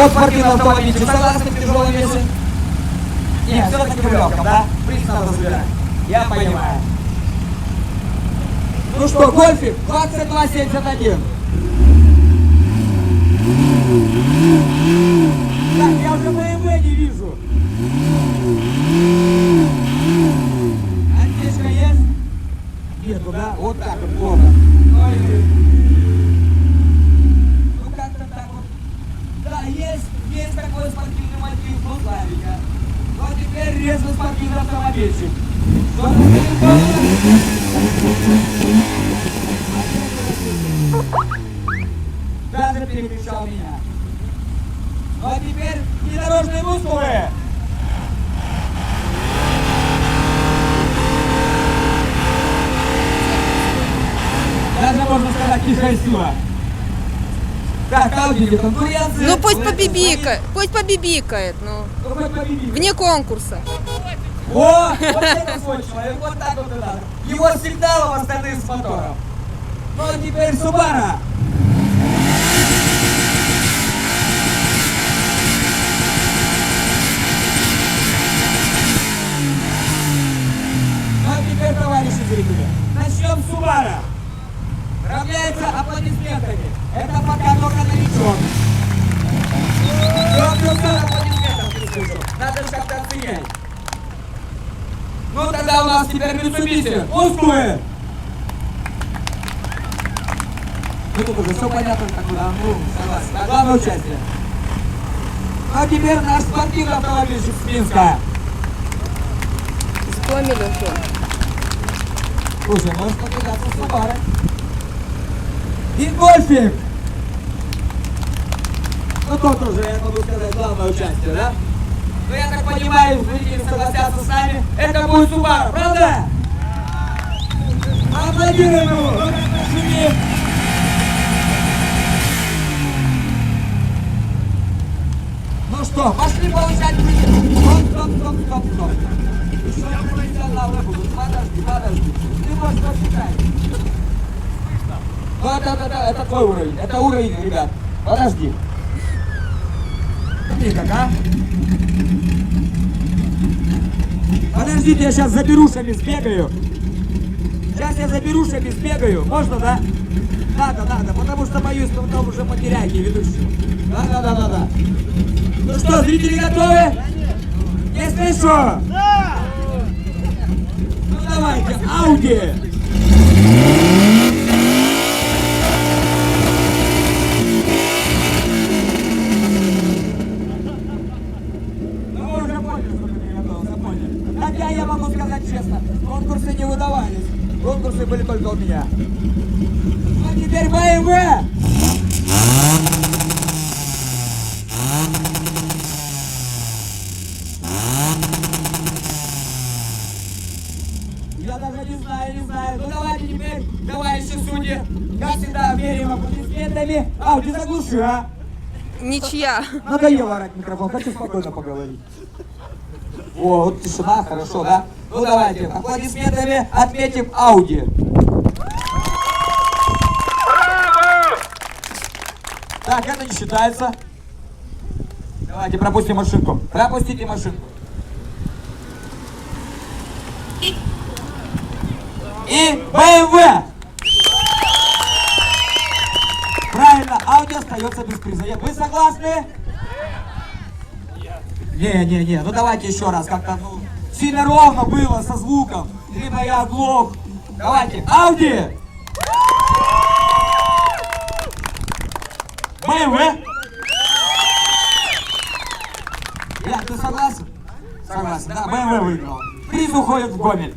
Вот спортивный автомобильчик. Согласны в тяжелом весе? Все-таки в легком, да? Приз надо забирать. Я понимаю. Ну что, гольфик, 2271. Так, я уже БМВ не вижу. Антишка есть? Нету, да? Вот так вот плохо. Ой. Ну как-то так вот. Да, есть, есть такой спортивный мотив, ну славика. Но резко спортивный автомобильчик. Даже переключал меня. Ну а теперь внедорожные мускулы. Даже можно сказать тихая сила. Так, где конкуренция. Ну пусть побибикает, пусть побибикает, ну. Ну, хоть победит. Вне конкурса. О, вот это свой человек, вот так вот и надо. Его сигналом остальные с мотором. Ну а теперь Субара. Ну а теперь, товарищи зрители, начнем с Субара. Равняется аплодисментами. Это пока только новичок. Все, все, все, аплодисментов не слышу. Надо же как-то оценять. Ну тогда у нас теперь Mitsubishi. Мускулы! Ну тут уже все понятно, как да, ну, согласен. Да, главное участие. А теперь наш спортивный автомобильщик с Минска. Вспомнили уже. Слушай, покидаться с Субарой. И гольфик! Ну тот уже, я могу сказать, главное участие, да? Ну я так понимаю, зрители согласятся с нами, это будет Субару, правда? Аплодируем ему! Ну, шумим! Ну что, пошли получать приз. Стоп, стоп, стоп, стоп, стоп. Еще профессионалы будут. Подожди, подожди. Ты можешь посчитать. Ну, это, это, это, твой уровень. Это уровень, ребят. Подожди. Смотри как, а? Подождите, я сейчас за берушами сбегаю. Сейчас я за берушами сбегаю. Можно, да? Надо, надо, потому что боюсь, что там уже потеряйте ведущего. Да, да, да, да, да. Ну что, зрители готовы? Не слышу. Да! Ну давайте, Ауди! Ну вы уже поняли, что ты приготовился, поняли. Хотя я могу сказать честно, конкурсы не выдавались. Конкурсы были только у меня. А теперь БМВ! Я даже не знаю, не знаю. Ну давайте теперь, товарищи судьи, как всегда, меряем аплодисментами. Ауди, заглуши, а! Ничья. Надоело орать микрофон, хочу спокойно поговорить. О, вот тишина, хорошо, да? Ну давайте, аплодисментами отметим Ауди. Так, это не считается. Давайте пропустим машинку. Пропустите машинку. И БМВ. Правильно, Ауди остается без приза. Вы согласны? Не, не, не, ну давайте еще раз, как-то, ну, сильно ровно было со звуком, либо я оглох. Давайте, Ауди! БМВ! Я, ты согласен? Согласен, да, БМВ выиграл. Приз уходит в Гомель.